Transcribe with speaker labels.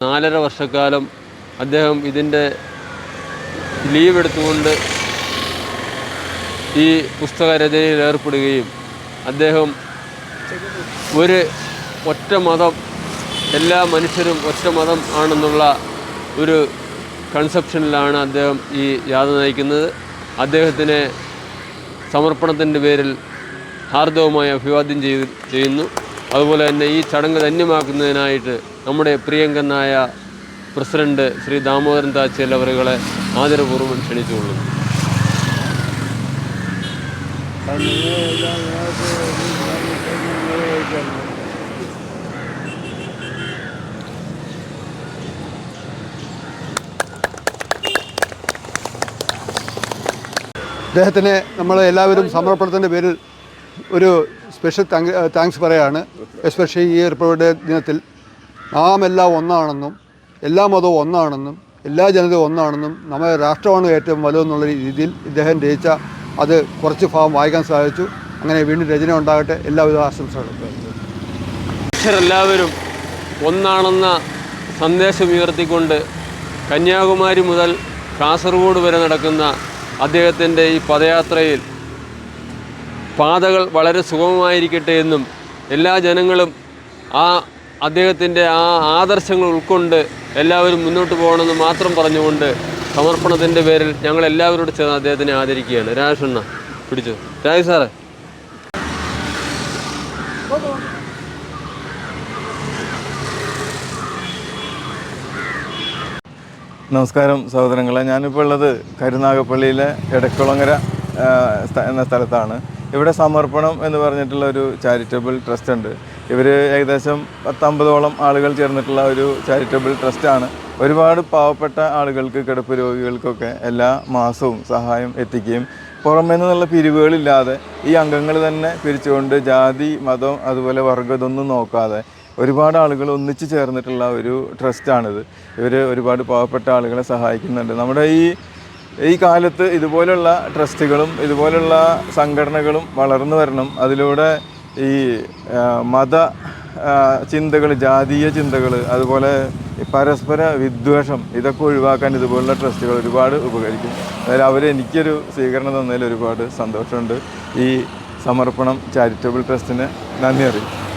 Speaker 1: നാലര വർഷക്കാലം അദ്ദേഹം ഇതിന്റെ ലീവ് എടുത്തുകൊണ്ട് ഈ പുസ്തക രചനയിൽ ഏർപ്പെടുകയും അദ്ദേഹം ഒരു ഒറ്റ മതം എല്ലാ മനുഷ്യരും ഒറ്റ മതം ആണെന്നുള്ള ഒരു കൺസെപ്ഷനിലാണ് അദ്ദേഹം ഈ യാത നയിക്കുന്നത്. അദ്ദേഹത്തിനെ സമർപ്പണത്തിന്റെ പേരിൽ ഹാർദവുമായി അഭിവാദ്യം ചെയ്ത് ചെയ്യുന്നു. അതുപോലെ തന്നെ ഈ ചടങ്ങ് ധന്യമാക്കുന്നതിനായിട്ട് നമ്മുടെ പ്രിയങ്കനായ പ്രസിഡന്റ് ശ്രീ ദാമോദരൻ താച്ചേൽ അവരുകളെ ആദരപൂർവം ക്ഷണിച്ചുകൊള്ളുന്നു.
Speaker 2: അദ്ദേഹത്തിന് നമ്മൾ എല്ലാവരും സമർപ്പണത്തിന്റെ പേരിൽ ഒരു സ്പെഷ്യൽ താങ്ക് താങ്ക്സ് പറയാണ്. എസ്പെഷ്യലി ഈ റിപ്പബ്ലിക് ദിനത്തിൽ നാം എല്ലാം ഒന്നാണെന്നും എല്ലാ മതവും ഒന്നാണെന്നും എല്ലാ ജനതയും ഒന്നാണെന്നും നമ്മുടെ രാഷ്ട്രമാണ് ഏറ്റവും വലുതെന്നുള്ള രീതിയിൽ ഇദ്ദേഹം രചിച്ച അത് കുറച്ച് ഭാഗം വായിക്കാൻ സാധിച്ചു. അങ്ങനെ വീണ്ടും രചന ഉണ്ടാകട്ടെ. എല്ലാവിധ ആശംസകളും.
Speaker 1: എല്ലാവരും ഒന്നാണെന്ന സന്ദേശം ഉയർത്തിക്കൊണ്ട് കന്യാകുമാരി മുതൽ കാസർഗോഡ് വരെ നടക്കുന്ന അദ്ദേഹത്തിന്റെ ഈ പദയാത്രയിൽ പാതകൾ വളരെ സുഗമമായിരിക്കട്ടെ എന്നും എല്ലാ ജനങ്ങളും ആ അദ്ദേഹത്തിന്റെ ആ ആദർശങ്ങൾ ഉൾക്കൊണ്ട് എല്ലാവരും മുന്നോട്ട് പോകണമെന്ന് മാത്രം പറഞ്ഞുകൊണ്ട് സമർപ്പണത്തിന്റെ പേരിൽ ഞങ്ങൾ എല്ലാവരോടും ചേർന്ന് അദ്ദേഹത്തിനെ ആദരിക്കുകയാണ്. രാജേഷണ്ണ പിടിച്ചു? രാജ് സാറേ.
Speaker 3: നമസ്കാരം സഹോദരങ്ങളെ. ഞാനിപ്പോൾ ഉള്ളത് കരുനാഗപ്പള്ളിയിലെ എടക്കുളങ്ങര എന്ന സ്ഥലത്താണ്. ഇവിടെ സമർപ്പണം എന്ന് പറഞ്ഞിട്ടുള്ള ഒരു ചാരിറ്റബിൾ ട്രസ്റ്റ് ഉണ്ട്. ഇവർ ഏകദേശം പത്തമ്പതോളം ആളുകൾ ചേർന്നിട്ടുള്ള ഒരു ചാരിറ്റബിൾ ട്രസ്റ്റാണ് ഒരുപാട് പാവപ്പെട്ട ആളുകൾക്ക് കിടപ്പ് രോഗികൾക്കൊക്കെ എല്ലാ മാസവും സഹായം എത്തിക്കുകയും പുറമേ നിന്നുള്ള പിരിവുകളില്ലാതെ ഈ അംഗങ്ങൾ തന്നെ പിരിച്ചുകൊണ്ട് ജാതി മതം അതുപോലെ വർഗം ഇതൊന്നും നോക്കാതെ ഒരുപാട് ആളുകൾ ഒന്നിച്ചു ചേർന്നിട്ടുള്ള ഒരു ട്രസ്റ്റാണിത് ഇവർ ഒരുപാട് പാവപ്പെട്ട ആളുകളെ സഹായിക്കുന്നുണ്ട്. നമ്മുടെ ഈ ഈ കാലത്ത് ഇതുപോലുള്ള ട്രസ്റ്റുകളും ഇതുപോലുള്ള സംഘടനകളും വളർന്നു വരണം. അതിലൂടെ ഈ മത ചിന്തകൾ ജാതീയ ചിന്തകൾ അതുപോലെ പരസ്പര വിദ്വേഷം ഇതൊക്കെ ഒഴിവാക്കാൻ ഇതുപോലുള്ള ട്രസ്റ്റുകൾ ഒരുപാട് ഉപകരിക്കും. അതായത് അവർ എനിക്കൊരു സ്വീകരണം തന്നതിൽ ഒരുപാട് സന്തോഷമുണ്ട്. ഈ സമർപ്പണം ചാരിറ്റബിൾ ട്രസ്റ്റിന് നന്ദി അറിയിക്കും